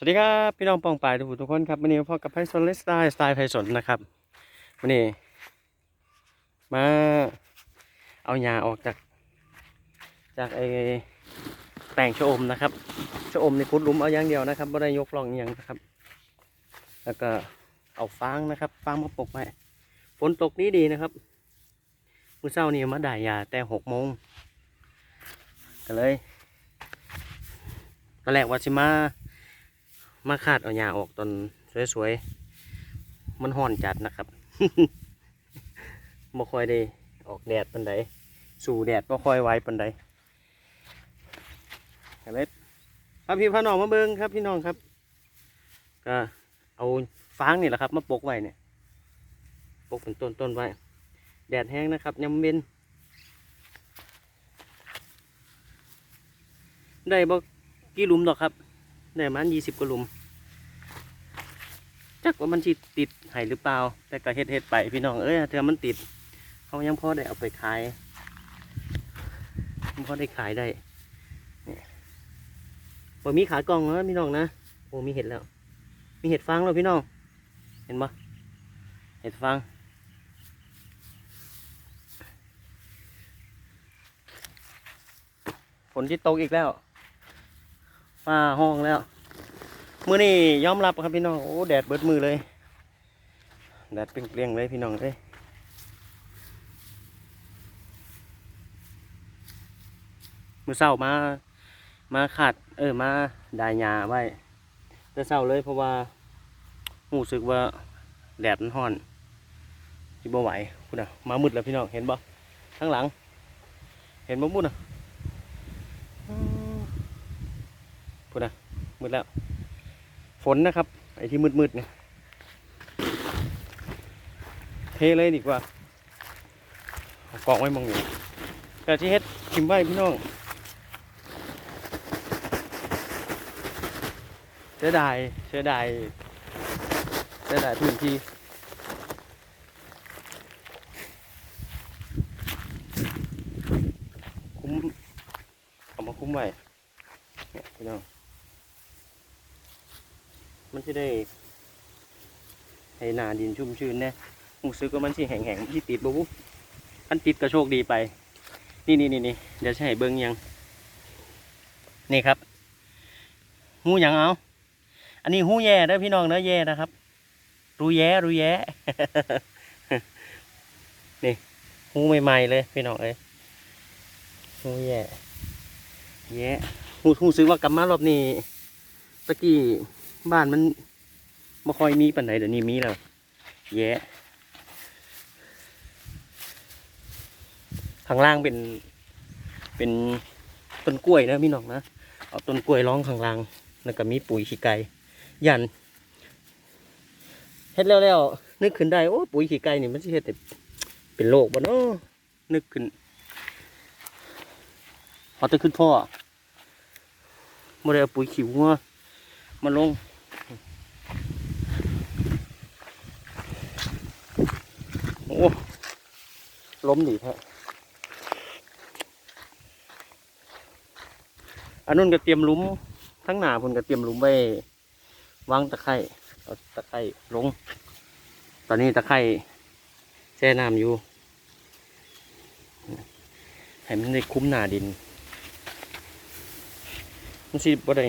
สวัสดีครับ พี่น้องปองปายทุกผู้ทุกคนครับวันนี้พ่อกับไพซอนเลสไตล์สไตล์ไพซอนนะครับวันนี้ มาเอาหญ้าออกจาก จากไอแปลงชะอมนะครับชะอมในคุดลุมเอาอย่างเดียวนะครับไม่ได้ยกล่องอย่างนะครับ แล้วก็เอาฟางนะครับฟางมาปกไว้ฝนตกนี้ดีนะครับมื้อเช้านี่มาได้ยาแต่หกโมงก็เลยตอนแรกว่าสิมา มาคาดเอาหญ้าออกตอนสวยๆ มันห่อนจัดนะครับบ่ค่อยได้ออกแดดปันใดสู่แดดบ่ค่อยไหวปันใดก็เลยพาพี่พาน้องมาเบิ่งครับพี่น้องครับ ก็เอาฟางนี่แหละครับ มาปกไว้เนี่ย ปกเป็นต้นต้นๆไว้ แดดแห้งนะครับยำเย็นได้บ่กี่หลุมดอกครับ ได้มันยี่สิบกว่าหลุม จักว่ามันสิติดไห้หรือเปล่า แต่ก็เฮ็ดเฮ็ดไปพี่น้อง เอ้ยเธอมันติดเขายังพอได้เอาไปขายยังพอได้ขายได้นี่ยบ่มีขากล่องแล้วพี่น้องนะ โอ้มีเห็ดแล้ว มีเห็ดฟางแล้วพี่น้อง เห็นปะเห็ดฟางฝนที่ตกอีกแล้ว ฟ้าห้องแล้วมือนี่ยอมรับครับพี่น้อง โอ้แดดเบิดมือเลย แดดเป็นเกลียงๆเลยพี่น้องเลยมือเศร้ามา มาขาดเออ มาดายยาไว้แต่เศร้าเลยเพราะว่ารู้สึกว่าแดดมันร้อนที่บ่ไหวคุณอะมามืดแล้วพี่น้อง เห็นบ่ข้างหลัง เห็นบ่มุดอะอืม พูดนะมืดแล้ว ฝนนะครับ ไอ้ที่มืดๆเนี่ยเทเลยดีกว่าเอากองไว้มองอยู่แต่ที่เฮ็ดทิมไว้พี่น้องเสียดายเสียดายเสียดายพื้นที่คุ้มเอามาคุ้มไว้เนี่ยพี่น้อง มันจะได้ให้หนาดินชุ่มชื้นแน่หูซึกว่ามันสิแห้งๆที่ติดบ่บุอันติดก็โชคดีไป นี่นี่นี่นี่เดี๋ยวจะให้เบิ้งยัง นี่ครับหูยังเอา อันนี้หูแย่เด้อพี่น้องเด้อแย่นะครับ รูแย่รูแย่นี่หูใหม่ๆเลย พี่น้องเอ้ยหูแย่แย่หูหูซื้อว่ากลับมารอบนี้ตะกี้ บ้านมันไม่ค่อยมีปันไหนเดี๋ยวนี้มีแล้ว แย่ข้างล่างเป็น เป็นต้นกล้วยนะพี่น้องนะเอาต้นกล้วยร้องข้างล่าง แล้วก็มีปุ๋ยขี้ไก่ยันเฮ็ดแล้วแล้วนึกขึ้นได้โอ้ปุ๋ยขี้ไก่นี่มันสิเฮ็ดให้เป็นโรคบ่เนาะนึกขึ้นพอจะขึ้นพ่อบ่ได้เอาปุ๋ยขี้วัวมาลง โอ้ ล้มดีแท้อันนู้นก็เตรียมลุมทั้งหนาพุ่นก็เตรียมลุมไว้วางตะไคร่เอาตะไคร่ลง ตอนนี้ตะไคร่แช่น้ำอยู่ให้มันได้คุ้มหนาดิน มันสิบ่ได้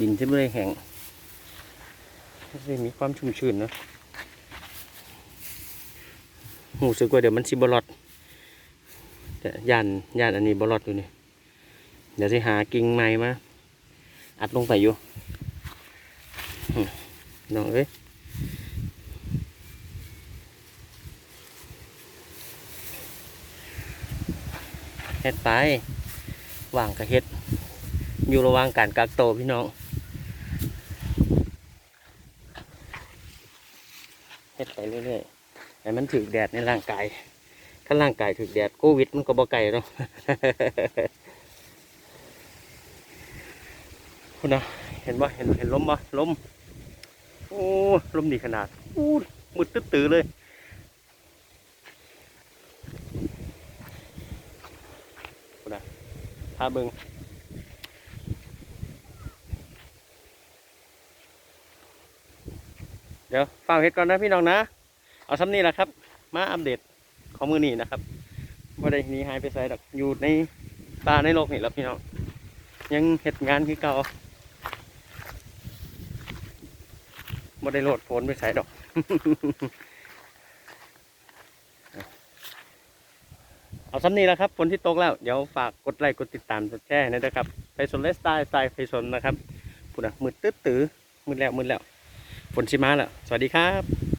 ดินที่บ่ได้แห้งมันสิมีความชุ่มชื้นนะ หูสึกว่าเดี๋ยวมันสิบลอดแต่ยานยานอันนี้บลอดอยู่นี่เดี๋ยวสิหากิ่งไม้มาอัดลงไปอยู่อืมน้องเอ้ยเฮ็ดไปว่างกับเฮ็ด อยู่ระหว่างการกักโตพี่น้องเฮ็ดไปเรื่อยๆ ให้มันถึกแดดในร่างกายถ้าร่างกายถึกแดดโควิดมันก็บ่ไกลเนาะคุณนะเห็นบ่เห็นเห็นลมบ่ลมโอ้ลมดีขนาดอู้มืดตึ๊ดตือเลยคุณนะพาเบิงเดี๋ยวเฝ้าเฮ็ดก่อนนะพี่น้องนะ เอาซ้ำนี่แหละครับ มาอัปเดตของมือนี้นะครับว่าได้นี้หายไปไสดอกอยู่ในป่าในโลกนี่แล้วพี่น้องยังเฮ็ดงานคือเก่าบ่ได้โหลดโฟนไปใส่ดอกเอาซ้ำนี้แหล้วครับฝนที่ตกแล้ว เดี๋ยวฝากกดไลค์กดติดตามกดแชร์นะครับไปสนเลสไตล์สไตล์ไปสนนะครับพูดนะมืดตื้อตื้อมืดแล้วมืดแล้วฝนชิมาแล้ว สวัสดีครับ